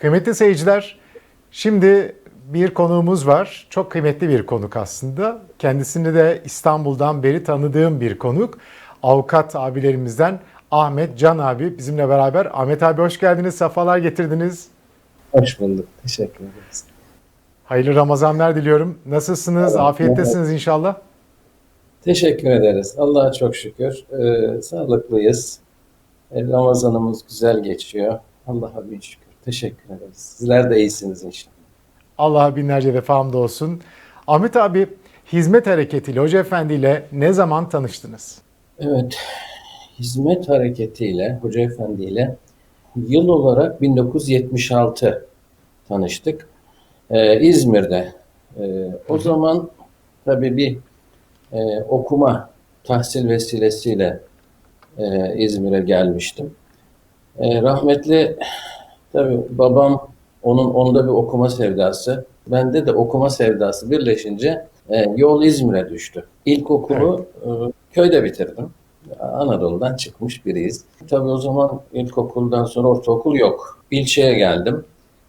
Kıymetli seyirciler, şimdi bir konuğumuz var. Çok kıymetli bir konuk aslında. Kendisini de İstanbul'dan beri tanıdığım bir konuk. Avukat abilerimizden Ahmet Can abi bizimle beraber. Ahmet abi hoş geldiniz, sefalar getirdiniz. Hoş bulduk. Teşekkür ederiz. Hayırlı Ramazanlar diliyorum. Nasılsınız? Evet, Afiyettesiniz inşallah. Teşekkür ederiz. Allah'a çok şükür. Ee, sağlıklıyız. Ee, Ramazanımız güzel geçiyor. Allah'a bin şükür. Teşekkür ederiz. Sizler de iyisiniz inşallah. Allah'a binlerce defa hamdolsun. Ahmet abi hizmet hareketiyle, Hoca Efendi ile ne zaman tanıştınız? Evet. Hizmet hareketiyle, Hoca Efendi ile yıl olarak 1976 tanıştık. Ee, İzmir'de. Ee, o zaman tabii bir e, okuma tahsil vesilesiyle e, İzmir'e gelmiştim. E, rahmetli tabii babam onun onda bir okuma sevdası, bende de okuma sevdası birleşince e, yol İzmir'e düştü. İlkokulu e, köyde bitirdim. Anadolu'dan çıkmış biriyiz. Tabii o zaman ilkokuldan sonra ortaokul yok. İlçeye geldim.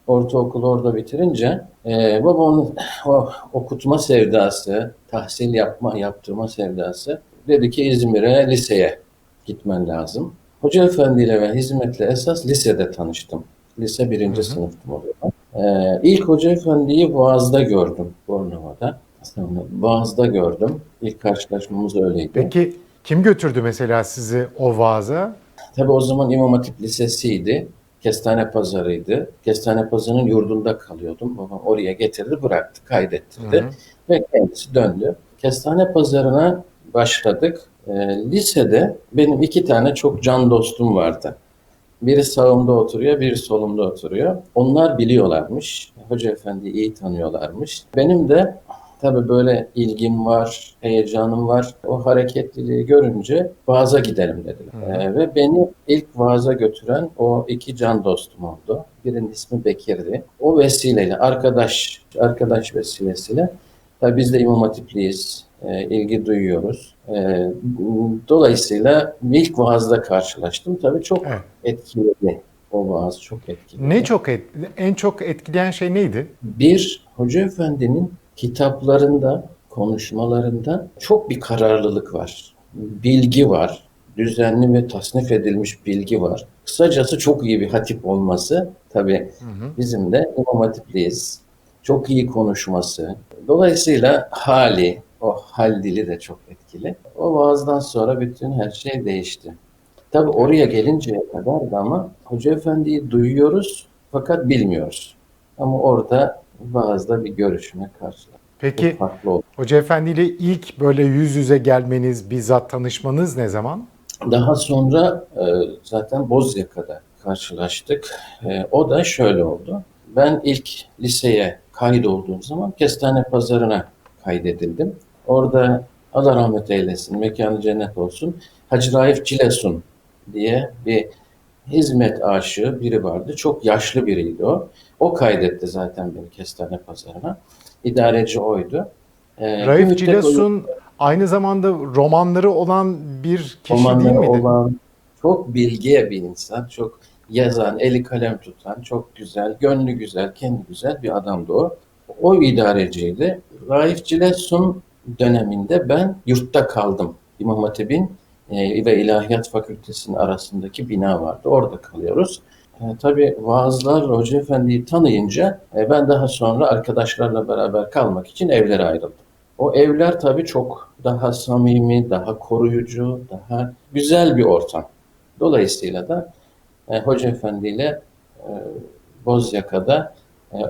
Ortaokulu orada bitirince e, babamın o okutma sevdası, tahsil yapma, yaptırma sevdası dedi ki İzmir'e liseye gitmen lazım. Hoca Efendi ile ve hizmetle esas lisede tanıştım. Lise birinci sınıftım o zaman. Ee, ilk Hoca Efendi'yi Boğaz'da gördüm, Bornova'da. Sonra Boğaz'da gördüm. İlk karşılaşmamız öyleydi. Peki kim götürdü mesela sizi o vaaza? Tabii o zaman İmam Hatip Lisesi'ydi. Kestane Pazarı'ydı. Kestane Pazarı'nın yurdunda kalıyordum. Babam oraya getirdi, bıraktı, kaydettirdi. Hı hı. Ve kendisi döndü. Kestane Pazarı'na başladık. Ee, lisede benim iki tane çok can dostum vardı. Biri sağımda oturuyor, biri solumda oturuyor. Onlar biliyorlarmış. Hoca Efendi'yi iyi tanıyorlarmış. Benim de tabii böyle ilgim var, heyecanım var. O hareketliliği görünce vaaza gidelim dediler. Ee, ve beni ilk vaaza götüren o iki can dostum oldu. Birinin ismi Bekir'di. O vesileyle, arkadaş arkadaş vesilesiyle Tabii biz de İmam Hatipliyiz, e, ilgi duyuyoruz. E, dolayısıyla ilk vaazda karşılaştım. Tabii çok Evet. etkiledi. O vaaz çok etkiledi. Ne çok et, en çok etkileyen şey neydi? Bir, Hoca Efendi'nin kitaplarında, konuşmalarında çok bir kararlılık var. Bilgi var. Düzenli ve tasnif edilmiş bilgi var. Kısacası çok iyi bir hatip olması. Tabii bizim de İmam Hatipliyiz. Çok iyi konuşması. Dolayısıyla hali, o hal dili de çok etkili. O vaazdan sonra bütün her şey değişti. Tabii oraya gelinceye kadar da ama Hoca Efendi'yi duyuyoruz fakat bilmiyoruz. Ama orada vaazda bir görüşme karşılar. Peki Çok farklı oldu. Hoca Efendi ile ilk böyle yüz yüze gelmeniz, bizzat tanışmanız ne zaman? Daha sonra e, zaten Bozyaka'da karşılaştık. E, o da şöyle oldu. Ben ilk liseye kaydolduğum zaman Kestane Pazarı'na kaydedildim. Orada Allah rahmet eylesin, mekanı cennet olsun. Hacı Raif Cilesun diye bir hizmet aşığı biri vardı. Çok yaşlı biriydi o. O kaydetti zaten beni Kestane Pazarı'na. İdareci oydu. E, bir Raif müddet Cilasun aynı zamanda romanları olan bir kişi değil romanları miydi? olan çok bilgiye bir insan, çok yazan, eli kalem tutan, çok güzel, gönlü güzel, kendi güzel bir adamdı o. O idareciydi. Raif Cilesun döneminde ben yurtta kaldım. İmam Hatip'in e, ve İlahiyat Fakültesi'nin arasındaki bina vardı. Orada kalıyoruz. E, tabii vaazlar Hoca Efendi'yi tanıyınca e, ben daha sonra arkadaşlarla beraber kalmak için evlere ayrıldım. O evler tabii çok daha samimi, daha koruyucu, daha güzel bir ortam. Dolayısıyla da e, Hoca Efendi ile e, Bozyaka'da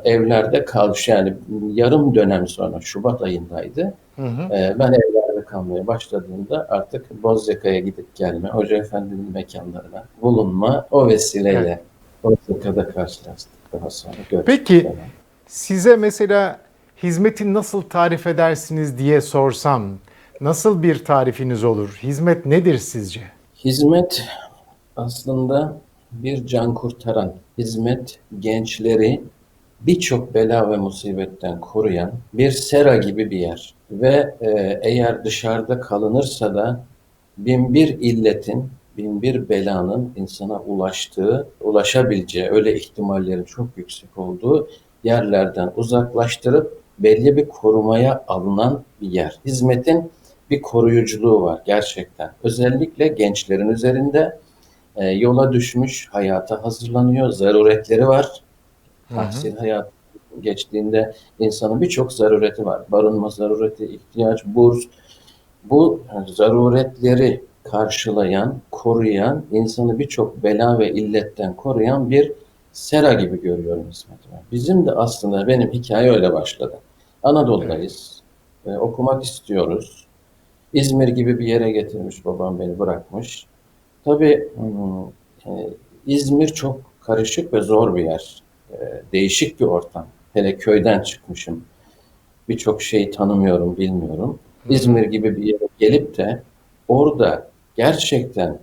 evlerde kalmış. Yani yarım dönem sonra Şubat ayındaydı. Hı hı. E, ben evlerde kalmaya başladığımda artık Bozyaka'ya gidip gelme, Hoca Efendi'nin mekanlarına bulunma o vesileyle Bozyaka'da karşılaştık daha sonra. görüştük Peki falan. size mesela hizmeti nasıl tarif edersiniz diye sorsam nasıl bir tarifiniz olur? Hizmet nedir sizce? Hizmet aslında bir can kurtaran, hizmet gençleri birçok bela ve musibetten koruyan bir sera gibi bir yer. Ve e, eğer dışarıda kalınırsa da bin bir illetin bin bir belanın insana ulaştığı, ulaşabileceği, öyle ihtimallerin çok yüksek olduğu yerlerden uzaklaştırıp belli bir korumaya alınan bir yer. Hizmetin bir koruyuculuğu var gerçekten. Özellikle gençlerin üzerinde e, yola düşmüş, hayata hazırlanıyor, zaruretleri var. Tahsil hayat geçtiğinde insanın birçok zarureti var. Barınma zarureti, ihtiyaç, burs. Bu zaruretleri karşılayan, koruyan, insanı birçok bela ve illetten koruyan bir sera gibi görüyorum hizmeti. ben. Bizim de aslında benim hikaye öyle başladı. Anadolu'dayız. E, okumak istiyoruz. İzmir gibi bir yere getirmiş babam beni bırakmış. Tabii hmm, e, İzmir çok karışık ve zor bir yer. E, değişik bir ortam. Hele köyden çıkmışım. Birçok şeyi tanımıyorum, bilmiyorum. İzmir gibi bir yere gelip de orada gerçekten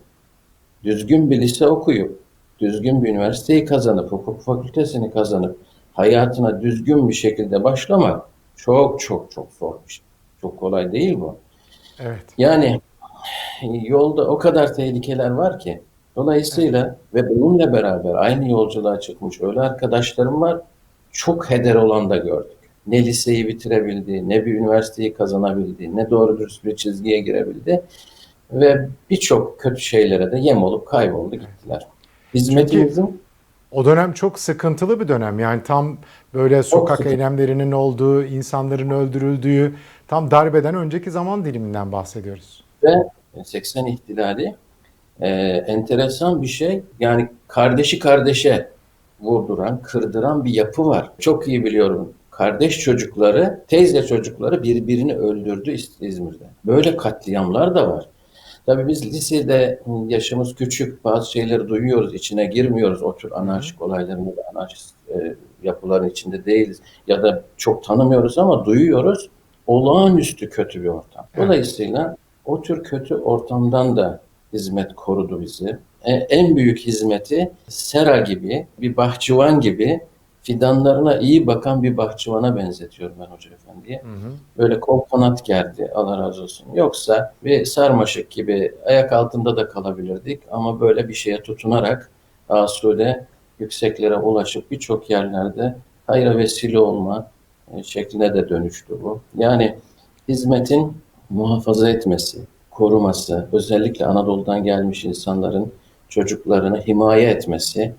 düzgün bir lise okuyup, düzgün bir üniversiteyi kazanıp, hukuk fakültesini kazanıp, hayatına düzgün bir şekilde başlamak çok çok çok zor bir şey. Çok kolay değil bu. Evet. Yani yolda o kadar tehlikeler var ki. Dolayısıyla ve bununla beraber aynı yolculuğa çıkmış öyle arkadaşlarım var. Çok heder olan da gördük. Ne liseyi bitirebildi, ne bir üniversiteyi kazanabildi, ne doğru dürüst bir çizgiye girebildi. Ve birçok kötü şeylere de yem olup kayboldu gittiler. Hizmetimizin O dönem çok sıkıntılı bir dönem. Yani tam böyle sokak eylemlerinin olduğu, insanların öldürüldüğü, tam darbeden önceki zaman diliminden bahsediyoruz. ve 80 ihtilali e, enteresan bir şey. Yani kardeşi kardeşe vurduran, kırdıran bir yapı var. Çok iyi biliyorum. Kardeş çocukları, teyze çocukları birbirini öldürdü İz- İzmir'de. Böyle katliamlar da var. Tabii biz lisede yaşımız küçük, bazı şeyleri duyuyoruz, içine girmiyoruz. O tür anarşik olayların ya da anarşist e, yapıların içinde değiliz. Ya da çok tanımıyoruz ama duyuyoruz. Olağanüstü kötü bir ortam. Dolayısıyla o tür kötü ortamdan da hizmet korudu bizi. E, en büyük hizmeti sera gibi, bir bahçıvan gibi fidanlarına iyi bakan bir bahçıvana benzetiyorum ben Hoca Efendi'ye. Hı hı. Böyle kol kanat gerdi Allah razı olsun. Yoksa bir sarmaşık gibi ayak altında da kalabilirdik ama böyle bir şeye tutunarak asude yükseklere ulaşıp birçok yerlerde hayra vesile olma e, şekline de dönüştü bu. Yani hizmetin muhafaza etmesi, koruması, özellikle Anadolu'dan gelmiş insanların çocuklarını himaye etmesi,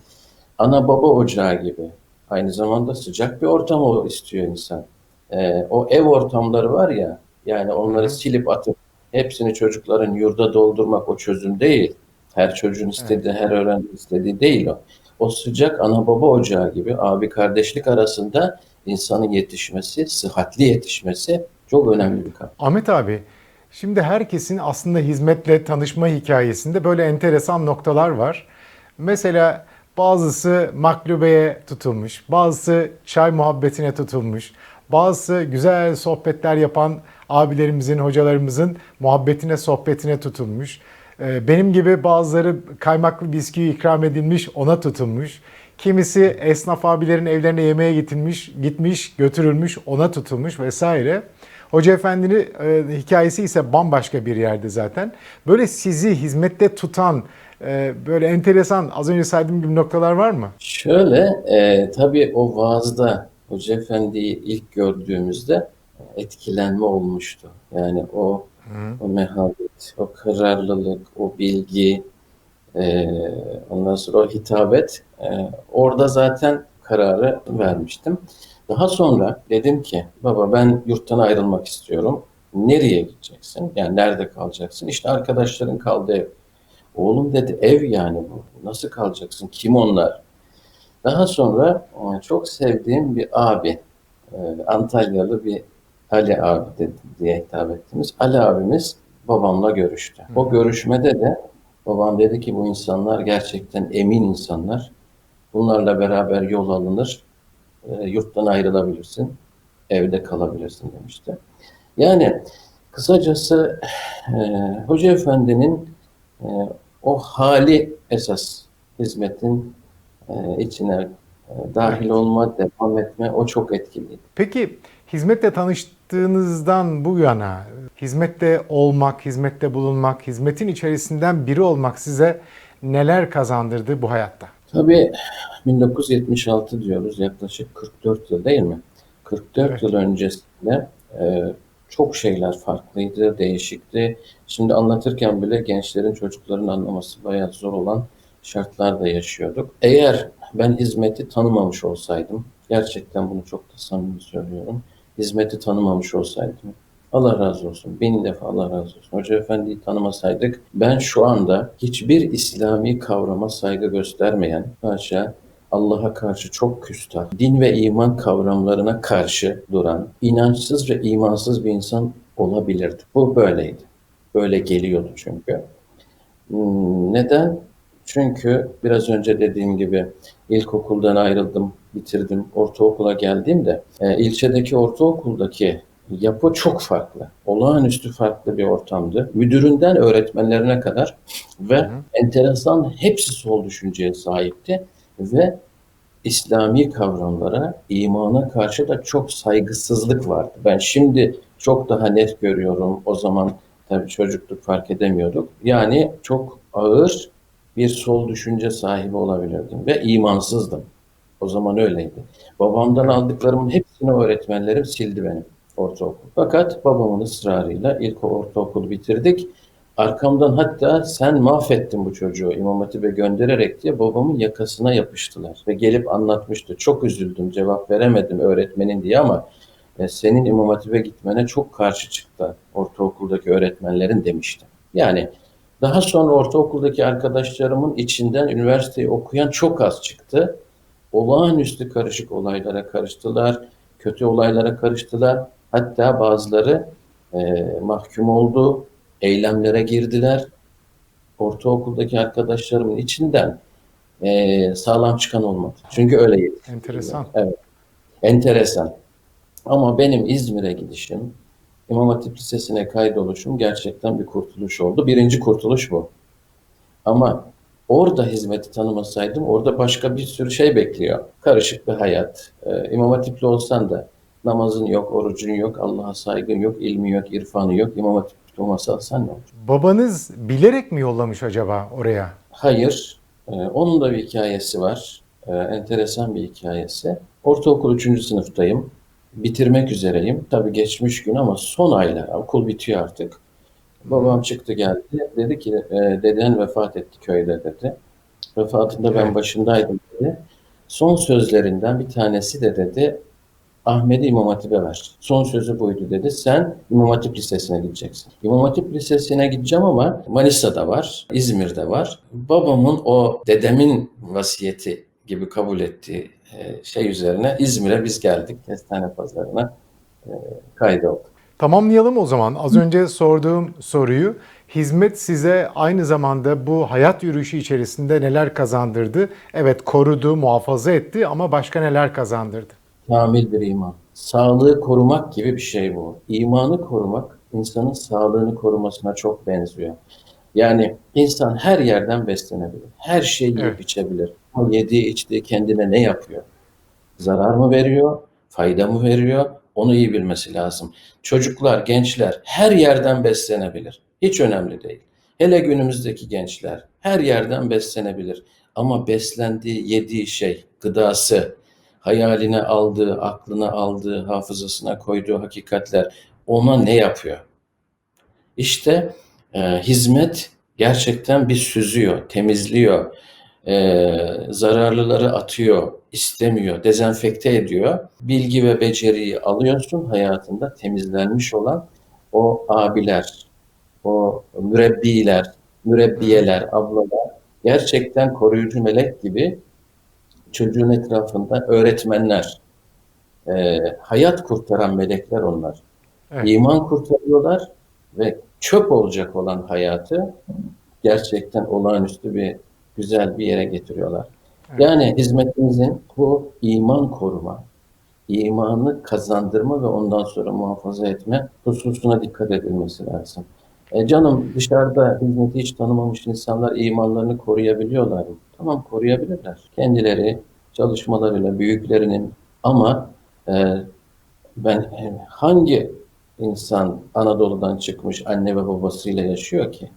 ana baba ocağı gibi. Aynı zamanda sıcak bir ortam o istiyor insan. Ee, o ev ortamları var ya, yani onları silip atıp hepsini çocukların yurda doldurmak o çözüm değil. Her çocuğun istediği, her öğrenci istediği değil o. O sıcak ana baba ocağı gibi abi kardeşlik arasında insanın yetişmesi, sıhhatli yetişmesi çok önemli bir kavram. Ahmet abi, şimdi herkesin aslında hizmetle tanışma hikayesinde böyle enteresan noktalar var. Mesela bazısı maklubeye tutulmuş, bazısı çay muhabbetine tutulmuş, bazısı güzel sohbetler yapan abilerimizin, hocalarımızın muhabbetine, sohbetine tutulmuş. Ee, Benim gibi bazıları kaymaklı bisküvi ikram edilmiş, ona tutulmuş. Kimisi esnaf abilerin evlerine yemeğe gitmiş, gitmiş, götürülmüş, ona tutulmuş vesaire. Hoca Efendi'nin e, hikayesi ise bambaşka bir yerde zaten. Böyle sizi hizmette tutan, e, böyle enteresan, az önce saydığım gibi noktalar var mı? Şöyle, e, tabii o vaazda Hoca Efendi'yi ilk gördüğümüzde etkilenme olmuştu. Yani o, o mehabet, o kararlılık, o bilgi, e, ondan sonra o hitabet, e, orada zaten kararı vermiştim. Daha sonra dedim ki, baba ben yurttan ayrılmak istiyorum. Nereye gideceksin? Yani nerede kalacaksın? İşte arkadaşların kaldığı ev. Oğlum dedi ev yani bu. Nasıl kalacaksın? Kim onlar? Daha sonra çok sevdiğim bir abi, e, Antalyalı bir Ali abi dedi, diye hitap ettiğimiz Ali abimiz babamla görüştü. O görüşmede de babam dedi ki bu insanlar gerçekten emin insanlar. Bunlarla beraber yol alınır, e, yurttan ayrılabilirsin, evde kalabilirsin demişti. Yani kısacası e, Hoca Efendi'nin e, o hali esas hizmetin e, içine e, dahil olma, devam etme o çok etkiliydi. Peki Hizmetle tanıştığınızdan bu yana hizmette olmak, hizmette bulunmak, hizmetin içerisinden biri olmak size neler kazandırdı bu hayatta? Tabii 1976 diyoruz yaklaşık 44 yıl değil mi? 44 Evet. yıl öncesinde e, çok şeyler farklıydı, değişikti. Şimdi anlatırken bile gençlerin, çocukların anlaması bayağı zor olan şartlarda yaşıyorduk. Eğer ben hizmeti tanımamış olsaydım, gerçekten bunu çok da samimi söylüyorum, hizmeti tanımamış olsaydım, Allah razı olsun, bin defa Allah razı olsun. Hoca Efendi'yi tanımasaydık, ben şu anda hiçbir İslami kavrama saygı göstermeyen, haşa Allah'a karşı çok küstah, din ve iman kavramlarına karşı duran, inançsız ve imansız bir insan olabilirdi. Bu böyleydi. Böyle geliyordu çünkü. Neden? Çünkü biraz önce dediğim gibi ilkokuldan ayrıldım, bitirdim, ortaokula geldiğimde e, ilçedeki ortaokuldaki yapı çok farklı. Olağanüstü farklı bir ortamdı. Müdüründen öğretmenlerine kadar ve enteresan hepsi sol düşünceye sahipti ve İslami kavramlara, imana karşı da çok saygısızlık vardı. Ben şimdi çok daha net görüyorum. O zaman tabii çocukluk fark edemiyorduk. Yani çok ağır bir sol düşünce sahibi olabilirdim ve imansızdım. O zaman öyleydi. Babamdan aldıklarımın hepsini öğretmenlerim sildi benim ortaokul. Fakat babamın ısrarıyla ilk ortaokulu bitirdik. Arkamdan hatta sen mahvettin bu çocuğu İmam Hatip'e göndererek diye babamın yakasına yapıştılar. Ve gelip anlatmıştı. Çok üzüldüm cevap veremedim öğretmenin diye ama e, senin İmam Hatip'e gitmene çok karşı çıktı ortaokuldaki öğretmenlerin demişti. Yani daha sonra ortaokuldaki arkadaşlarımın içinden üniversiteyi okuyan çok az çıktı. Olağanüstü karışık olaylara karıştılar, kötü olaylara karıştılar. Hatta bazıları e, mahkum oldu, eylemlere girdiler. Ortaokuldaki arkadaşlarımın içinden e, sağlam çıkan olmadı. Çünkü öyle yetiştirildiler. Enteresan. Evet. Enteresan. Ama benim İzmir'e gidişim, İmam Hatip Lisesi'ne kaydoluşum gerçekten bir kurtuluş oldu. Birinci kurtuluş bu. Ama orada hizmeti tanımasaydım orada başka bir sürü şey bekliyor. Karışık bir hayat. Ee, İmam Hatipli olsan da namazın yok, orucun yok, Allah'a saygın yok, ilmi yok, irfanı yok. İmam Hatipli olmasan ne olur? Babanız bilerek mi yollamış acaba oraya? Hayır. Ee, onun da bir hikayesi var. Ee, enteresan bir hikayesi. Ortaokul 3. sınıftayım. Bitirmek üzereyim. Tabii geçmiş gün ama son aylar. Okul bitiyor artık. Babam çıktı geldi. Dedi ki e, deden vefat etti köyde dedi. Vefatında ben başındaydım dedi. Son sözlerinden bir tanesi de dedi Ahmet'i İmam Hatip'e ver. Son sözü buydu dedi. Sen İmam Hatip Lisesi'ne gideceksin. İmam Hatip Lisesi'ne gideceğim ama Manisa'da var, İzmir'de var. Babamın o dedemin vasiyeti gibi kabul ettiği e, şey üzerine İzmir'e biz geldik. Kestane pazarına e, kaydolduk. Tamamlayalım o zaman. Az önce sorduğum soruyu hizmet size aynı zamanda bu hayat yürüyüşü içerisinde neler kazandırdı? Evet korudu, muhafaza etti ama başka neler kazandırdı? Kamil bir iman. Sağlığı korumak gibi bir şey bu. İmanı korumak insanın sağlığını korumasına çok benziyor. Yani insan her yerden beslenebilir. Her şeyi yiyip Evet. içebilir. Ama yediği içtiği kendine ne yapıyor? Zarar mı veriyor? Fayda mı veriyor? Onu iyi bilmesi lazım. Çocuklar, gençler her yerden beslenebilir. Hiç önemli değil. Hele günümüzdeki gençler her yerden beslenebilir. Ama beslendiği, yediği şey, gıdası, hayaline aldığı, aklına aldığı, hafızasına koyduğu hakikatler ona ne yapıyor? İşte e, hizmet gerçekten bir süzüyor, temizliyor, e, zararlıları atıyor, istemiyor, dezenfekte ediyor. Bilgi ve beceriyi alıyorsun hayatında temizlenmiş olan o abiler, o mürebbiler, mürebbiyeler, ablalar gerçekten koruyucu melek gibi çocuğun etrafında öğretmenler, e, hayat kurtaran melekler onlar. Evet. İman kurtarıyorlar ve çöp olacak olan hayatı gerçekten olağanüstü bir güzel bir yere getiriyorlar. Evet. Yani hizmetimizin bu iman koruma, imanı kazandırma ve ondan sonra muhafaza etme hususuna dikkat edilmesi lazım. E canım dışarıda hizmeti hiç tanımamış insanlar imanlarını koruyabiliyorlar mı? Tamam koruyabilirler. Kendileri çalışmalarıyla büyüklerinin ama e, ben e, hangi insan Anadolu'dan çıkmış anne ve babasıyla yaşıyor ki?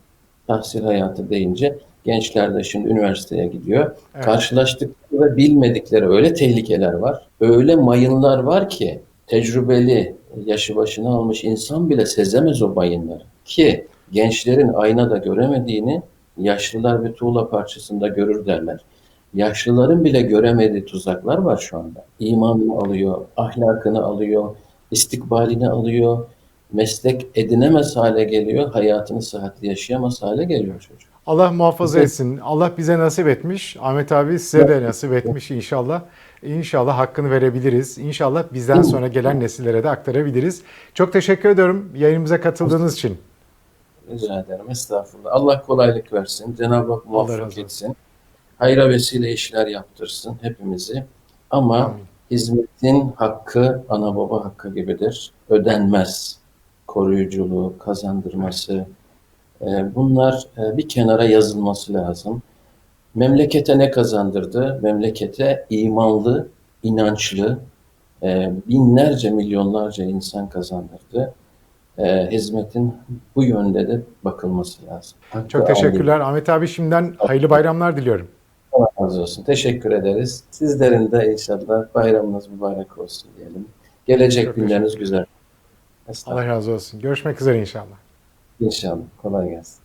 Tahsil hayatı deyince gençler de şimdi üniversiteye gidiyor. Evet. Karşılaştıkları ve bilmedikleri öyle tehlikeler var. Öyle mayınlar var ki tecrübeli, yaşı başına almış insan bile sezemez o mayınları. Ki gençlerin aynada göremediğini yaşlılar bir tuğla parçasında görür derler. Yaşlıların bile göremediği tuzaklar var şu anda. İmanını alıyor, ahlakını alıyor, istikbalini alıyor, meslek edinemez hale geliyor, hayatını sıhhatli yaşayamaz hale geliyor çocuk. Allah muhafaza Evet. etsin. Allah bize nasip etmiş. Ahmet abi size de nasip etmiş inşallah. İnşallah hakkını verebiliriz. İnşallah bizden sonra gelen nesillere de aktarabiliriz. Çok teşekkür ediyorum yayınımıza katıldığınız için. Rica ederim. Estağfurullah. Allah kolaylık versin. Cenab-ı Hak muvaffak etsin. Hayra vesile işler yaptırsın hepimizi. Ama Amin. hizmetin hakkı ana baba hakkı gibidir. Ödenmez. Koruyuculuğu, kazandırması. e, Bunlar e, bir kenara yazılması lazım. Memlekete ne kazandırdı? Memlekete imanlı, inançlı, e, binlerce, milyonlarca insan kazandırdı. E, hizmetin bu yönde de bakılması lazım. Hakkı Çok teşekkürler. Ahmet abi şimdiden hayırlı bayramlar diliyorum. Allah razı olsun. Teşekkür ederiz. Sizlerin de inşallah bayramınız mübarek olsun diyelim. Gelecek Çok günleriniz güzel. Allah razı olsun. Görüşmek üzere inşallah. İnşallah. Kolay gelsin.